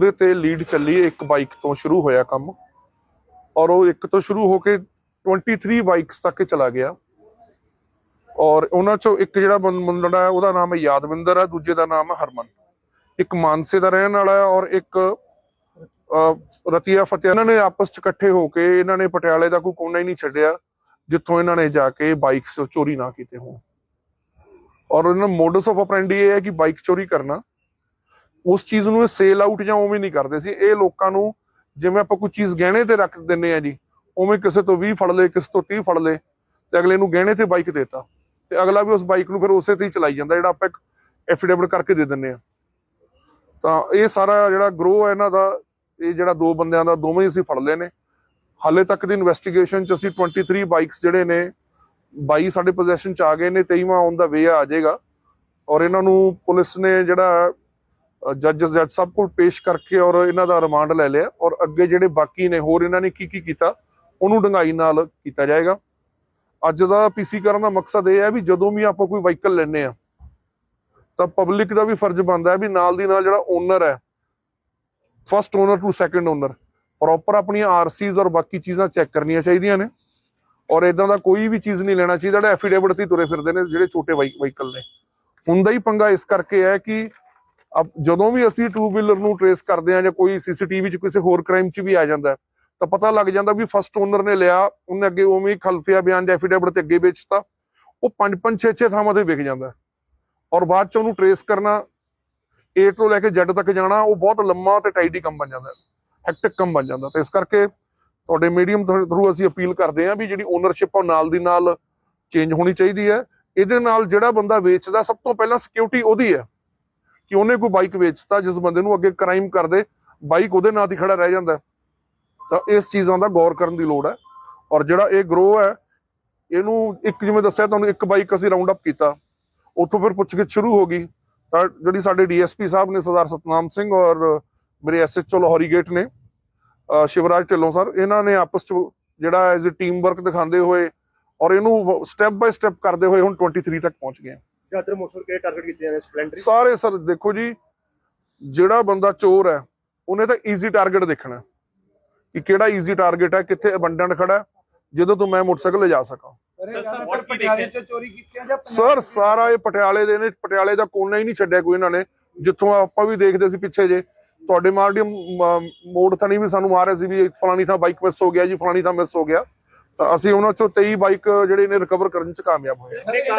ਉਹਦੇ ਤੇ ਲੀਡ ਚੱਲੀ ਇੱਕ ਬਾਈਕ ਤੋਂ ਸ਼ੁਰੂ ਹੋਇਆ ਕੰਮ। ਔਰ ਉਹ ਇੱਕ ਤੋਂ ਸ਼ੁਰੂ ਹੋ ਕੇ 23 ਬਾਈਕਸ ਤੱਕ ਚਲਾ ਗਿਆ। ਔਰ ਉਹਨਾਂ ਚੋਂ ਇੱਕ ਜਿਹੜਾ ਮੁੰਡਾ ਹੈ, ਉਹਦਾ ਨਾਮ ਹੈ ਯਾਦਵਿੰਦਰ ਹੈ, ਦੂਜੇ ਦਾ ਨਾਮ ਹੈ ਹਰਮਨ। ਇੱਕ ਮਾਨਸੇ ਦਾ ਰਹਿਣ ਵਾਲਾ ਹੈ ਔਰ ਇੱਕ ਰਤੀਆ ਫਤਿਹ ਇਹਨਾਂ ਨੇ ਆਪਸ ਚ ਇਕੱਠੇ ਹੋ ਕੇ ਇਹਨਾਂ ਨੇ ਪਟਿਆਲੇ ਦਾ ਕੋਈ ਕੋਨਾ ਹੀ ਨਹੀਂ ਛੱਡਿਆ, ਜਿੱਥੋਂ ਇਹਨਾਂ ਨੇ ਜਾ ਕੇ ਬਾਈਕਸ ਚੋਰੀ ਨਾ ਕੀਤੇ ਹੋਣ। ਔਰ ਇਹਨਾਂ ਮੋਡਸ ਆਫ ਆਪਰੈਂਡੀ ਇਹ ਹੈ ਕਿ ਬਾਈਕ ਚੋਰੀ ਕਰਨਾ। ਉਸ ਚੀਜ਼ ਨੂੰ ਸੇਲ ਆਊਟ ਜਾਂ ਉਵੇਂ ਨਹੀਂ ਕਰਦੇ ਸੀ। ਇਹ ਲੋਕਾਂ ਨੂੰ ਜਿਵੇਂ ਆਪਾਂ ਕੋਈ ਚੀਜ਼ ਗਹਿਣੇ ਤੇ ਰੱਖ ਦਿੰਨੇ ਆ ਜੀ, ਉਵੇਂ ਕਿਸੇ ਤੋਂ 20 ਫੜ ਲਏ, ਕਿਸੇ ਤੋਂ 30 ਫੜ ਲਏ ਤੇ ਅਗਲੇ ਨੂੰ ਗਹਿਣੇ ਤੇ ਬਾਈਕ ਦੇਤਾ। ਤੇ ਅਗਲਾ ਵੀ ਉਸ ਬਾਈਕ ਨੂੰ ਫਿਰ ਉਸੇ ਤੇ ਹੀ ਚਲਾਈ ਜਾਂਦਾ, ਜਿਹੜਾ ਆਪਾਂ ਇੱਕ ਐਫੀਡੇਵਿਟ ਕਰਕੇ ਦੇ ਦਿੰਨੇ ਆ ਤਾਂ ਇਹ ਸਾਰਾ ਜਿਹੜਾ ਗਰੋ ਹੈ ਇਹਨਾਂ ਦਾ, ਇਹ ਜਿਹੜਾ ਦੋ ਬੰਦਿਆਂ ਦਾ, ਦੋਵੇਂ ਹੀ ਅਸੀਂ ਫੜ ਲਏ ਨੇ। ਹਾਲੇ ਤੱਕ ਦੀ ਇਨਵੈਸਟੀਗੇਸ਼ਨ ਚ ਅਸੀਂ 23 ਬਾਈਕਸ ਜਿਹੜੇ ਨੇ 22 ਸਾਡੇ ਪੋਜੈਸ਼ਨ ਚ ਆ ਗਏ ਨੇ 23ਵਾਂ ਔਨ ਦਾ ਵੇ ਆ ਜਾਏਗਾ। ਔਰ ਇਹਨਾਂ ਨੂੰ ਪੁਲਿਸ ਨੇ ਜਿਹੜਾ ਜੱਜ ਜੱਜ ਸਭ ਕੋਲ ਪੇਸ਼ ਕਰਕੇ ਔਰ ਇਹਨਾਂ ਦਾ ਰਿਮਾਂਡ ਲੈ ਲਿਆ ਔਰ ਅੱਗੇ ਜਿਹੜੇ ਬਾਕੀ ਨੇ ਹੋਰ ਇਹਨਾਂ ਨੇ ਕੀ ਕੀ ਕੀਤਾ, ਉਹਨੂੰ ਡੰਗਾਈ ਨਾਲ ਕੀਤਾ ਜਾਏਗਾ। ਅੱਜ ਦਾ ਪੀਸੀ ਕਰਨ ਦਾ ਮਕਸਦ ਇਹ ਹੈ ਵੀ ਜਦੋਂ ਵੀ ਆਪਾਂ ਕੋਈ ਵਾਹੀਕਲ ਲੈਨੇ ਆ ਤਾਂ ਪਬਲਿਕ ਦਾ ਵੀ ਫਰਜ਼ ਬਣਦਾ ਹੈ ਵੀ ਨਾਲ ਦੀ ਨਾਲ ਜਿਹੜਾ ਓਨਰ ਹੈ first owner to second owner proper ਆਪਣੀਆਂ ਆਰਸੀਜ਼ ਔਰ ਬਾਕੀ ਚੀਜ਼ਾਂ ਚੈੱਕ ਕਰਨੀਆਂ ਚਾਹੀਦੀਆਂ ਨੇ। ਔਰ ਇਦਾਂ ਦਾ ਕੋਈ ਵੀ ਚੀਜ਼ ਨਹੀਂ ਲੈਣਾ ਚਾਹੀਦਾ, ਜਿਹੜਾ ਐਫੀਡੇਵਿਟ ਤੇ ਹੀ ਤੁਰੇ ਫਿਰਦੇ ਨੇ, ਜਿਹੜੇ ਛੋਟੇ ਵਾਹੀਕਲ ਨੇ। ਹੁੰਦਾ ਹੀ ਪੰਗਾ ਇਸ ਕਰਕੇ ਹੈ ਕਿ ਅਬ ਜਦੋਂ ਵੀ ਅਸੀਂ ਟੂ ਵੀਲਰ ਨੂੰ ਟਰੇਸ ਕਰਦੇ ਆ ਜਾਂ ਕੋਈ ਸੀਸੀਟੀਵੀ 'ਚ ਕਿਸੇ ਹੋਰ ਕ੍ਰਾਈਮ 'ਚ ਵੀ ਆ ਜਾਂਦਾ ਤਾਂ ਪਤਾ ਲੱਗ ਜਾਂਦਾ ਵੀ ਫਸਟ ਓਨਰ ਨੇ ਲਿਆ, ਉਹਨੇ ਅੱਗੇ ਉਵੇਂ ਹੀ ਖਲਫੀਆ ਬਿਆਨ ਜਾਂ ਐਫੀਡੇਵਿਟ ਤੇ ਅੱਗੇ ਵੇਚਤਾ, ਉਹ ਪੰਜ ਪੰਜ, ਛੇ ਛੇ ਥਾਵਾਂ ਤੇ ਵਿਕ ਜਾਂਦਾ ਔਰ ਬਾਅਦ 'ਚ ਉਹਨੂੰ ਟਰੇਸ ਕਰਨਾ, A ਤੋਂ ਲੈ ਕੇ Z ਤੱਕ ਜਾਣਾ, ਉਹ ਬਹੁਤ ਲੰਮਾ ਤੇ ਟਾਈਡੀ ਕੰਮ ਬਣ ਜਾਂਦਾ ਹੈਕਟਿਕ ਕੰਮ ਬਣ ਜਾਂਦਾ ਤੇ ਇਸ ਕਰਕੇ ਤੁਹਾਡੇ ਮੀਡੀਅਮ ਥਰੂ ਅਸੀਂ ਅਪੀਲ ਕਰਦੇ ਹਾਂ ਵੀ ਜਿਹੜੀ ਓਨਰਸ਼ਿਪ ਉਹ ਨਾਲ ਦੀ ਨਾਲ ਚੇਂਜ ਹੋਣੀ ਚਾਹੀਦੀ ਹੈ। ਇਹਦੇ ਨਾਲ ਜਿਹੜਾ ਬੰਦਾ ਵੇਚਦਾ, ਸਭ ਤੋਂ ਪਹਿਲਾਂ ਸਿਕਿਉਰਿਟੀ ਉਹਦੀ ਹੈ। ਕਿ ਉਹਨੇ ਕੋਈ ਬਾਈਕ ਵੇਚਤਾ ਜਿਸ ਬੰਦੇ ਨੂੰ ਅੱਗੇ ਕ੍ਰਾਈਮ ਕਰਦੇ ਬਾਈਕ ਉਹਦੇ ਨਾਂ ਤੇ ਖੜਾ ਰਹਿ ਜਾਂਦਾ ਤਾਂ ਇਸ ਚੀਜ਼ਾਂ ਦਾ ਗੌਰ ਕਰਨ ਦੀ ਲੋੜ ਹੈ। ਔਰ ਜਿਹੜਾ ਇਹ ਗਰੋ ਹੈ, ਇਹਨੂੰ ਇੱਕ ਜਿਵੇਂ ਦੱਸਿਆ ਤੁਹਾਨੂੰ, ਇੱਕ ਬਾਈਕ ਅਸੀਂ ਰਾਉਂਡ ਅਪ ਕੀਤਾ। ਉੱਥੋਂ ਫਿਰ ਪੁੱਛਗਿੱਛ ਸ਼ੁਰੂ ਹੋ ਗਈ। ਤਾਂ ਜਿਹੜੀ ਸਾਡੇ ਡੀਐਸਪੀ ਸਾਹਿਬ ਨੇ, ਸਰਦਾਰ ਸਤਨਾਮ ਸਿੰਘ ਔਰ ਮੇਰੇ ਐਸਐਚਓ ਲਾਹੌਰੀ ਗੇਟ ਨੇ ਸ਼ਿਵਰਾਜ ਢਿੱਲੋਂ ਸਰ, ਇਹਨਾਂ ਨੇ ਆਪਸ ਚ ਜਿਹੜਾ ਐਜ਼ ਅ ਟੀਮ ਵਰਕ ਦਿਖਾਉਂਦੇ ਹੋਏ ਔਰ ਇਹਨੂੰ ਸਟੈਪ ਬਾਈ ਸਟੈਪ ਕਰਦੇ ਹੋਏ ਹੁਣ 23 ਤੱਕ ਪਹੁੰਚ ਗਏ ਜ਼ਿਆਦਾਤਰ ਮੋਟਰ ਕਿਹੜੇ ਟਾਰਗੇਟ ਕੀਤੇ ਜਾਂਦੇ ਸਪਲੈਂਡਰ ਸਾਰੇ ਸਰ ਦੇਖੋ ਜੀ ਜਿਹੜਾ ਬੰਦਾ ਚੋਰ ਹੈ ਉਹਨੇ ਤਾਂ ਈਜ਼ੀ ਟਾਰਗੇਟ ਦੇਖਣਾ ਕਿ ਕਿਹੜਾ ਈਜ਼ੀ ਟਾਰਗੇਟ ਹੈ ਕਿੱਥੇ ਅਬੰਡੈਂਟ ਖੜਾ ਜਦੋਂ ਤੋਂ ਮੈਂ ਮੋਟਰਸਾਈਕਲ ਲਿਜਾ ਸਕਾਂ। ਜ਼ਿਆਦਾਤਰ ਪਟਿਆਲੇ ਤੋਂ ਚੋਰੀ ਕੀਤੀਆਂ ਜਾਂ ਸਰ ਸਾਰਾ ਇਹ ਪਟਿਆਲੇ ਦੇ ਨੇ ਪਟਿਆਲੇ ਦਾ ਕੋਨਾ ਹੀ ਨਹੀਂ ਛੱਡਿਆ ਕੋਈ ਇਹਨਾਂ ਨੇ। ਜਿੱਥੋਂ ਆਪਾਂ ਵੀ ਦੇਖਦੇ ਸੀ ਪਿੱਛੇ ਜੇ ਤੁਹਾਡੇ ਮਾਰਡੀਅਮ ਮੋੜ ਥਣੀ ਵੀ ਸਾਨੂੰ ਮਾਰੇ ਸੀ ਵੀ ਫਲਾਣੀ ਥਾਂ ਬਾਈਕ ਮਿਸ ਹੋ ਗਿਆ ਜੀ ਫਲਾਣੀ ਥਾਂ ਮਿਸ ਹੋ ਗਿਆ। ਤਾਂ ਅਸੀਂ ਉਹਨਾਂ ਚੋਂ 23 ਬਾਈਕ ਜਿਹੜੇ ਨੇ ਰਿਕਵਰ ਕਰਨ ਚ ਕਾਮਯਾਬ ਹੋਏ